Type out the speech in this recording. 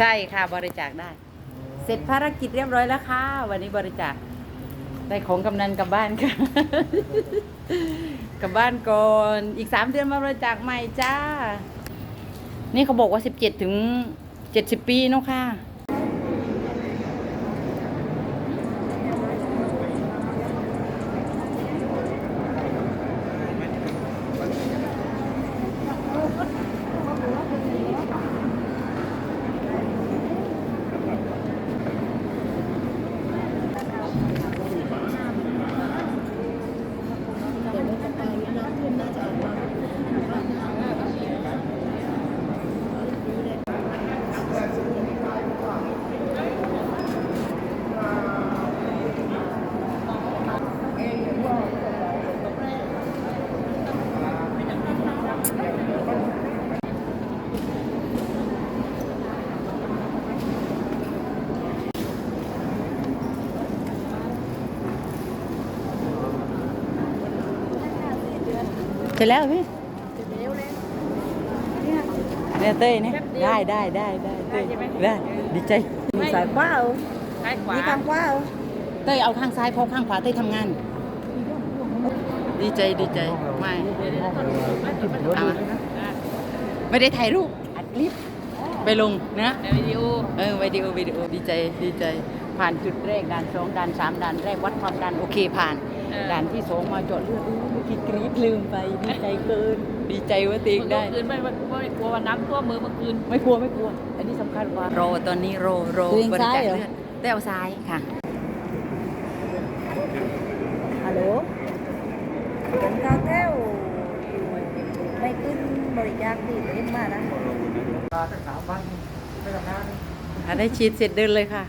ใช่ค่ะบริจาคได้ เสร็จภารกิจเรียบร้อยแล้วค่ะ วันนี้บริจาคได้ของกำนันกลับบ้านค่ะ กลับบ้านก่อนอีกสามเดือนมาบริจาคใหม่จ้า นี่เขาบอกว่าสิบเจ็ดถึงเจ็ดสิบปีเนาะค่ะ ร็จแล้วพี่เนี่ยเต้ยเนี่ยได้ได้ได้ได้เต้ยได้ดีใจสายว้าวซ้ายขวามีทางว้าวเต้ยเอาข้างซ้ายเพราะข้างขวาเต้ยทำงาน ดีใจดีใจไม่เอามาไม่ได้ถ่ายรูปอัดคลิปไปลงนะวิดีโอเออวิดีโอวิดีโอดีใจดีใจผ่านจุดแรกด่านสองด่านสามด่านแรกวัดความดันโอเคผ่าน ด่านที่สองมาเจาะเลือดอู้เมื่อกี้กรี๊ดลืมไปดีใจเกิน ดีใจว่าตีงได้เมื่อคืนไม่ไม่ไม่กลัวว่าน้ำท่วมมือเมื่อคืนไม่กลัวไม่กลัว อันนี้สำคัญกว่ารอตอนนี้รอรอตัวเองบริจาคซ้ายเหรอเลือดได้เอาซ้ายค่ะฮัลโหลเป็นกาแก้วไม่ขึ้นบริจาคที่เล่นมานะถ้าได้ฉีดเสร็จเดินเลยค่ะ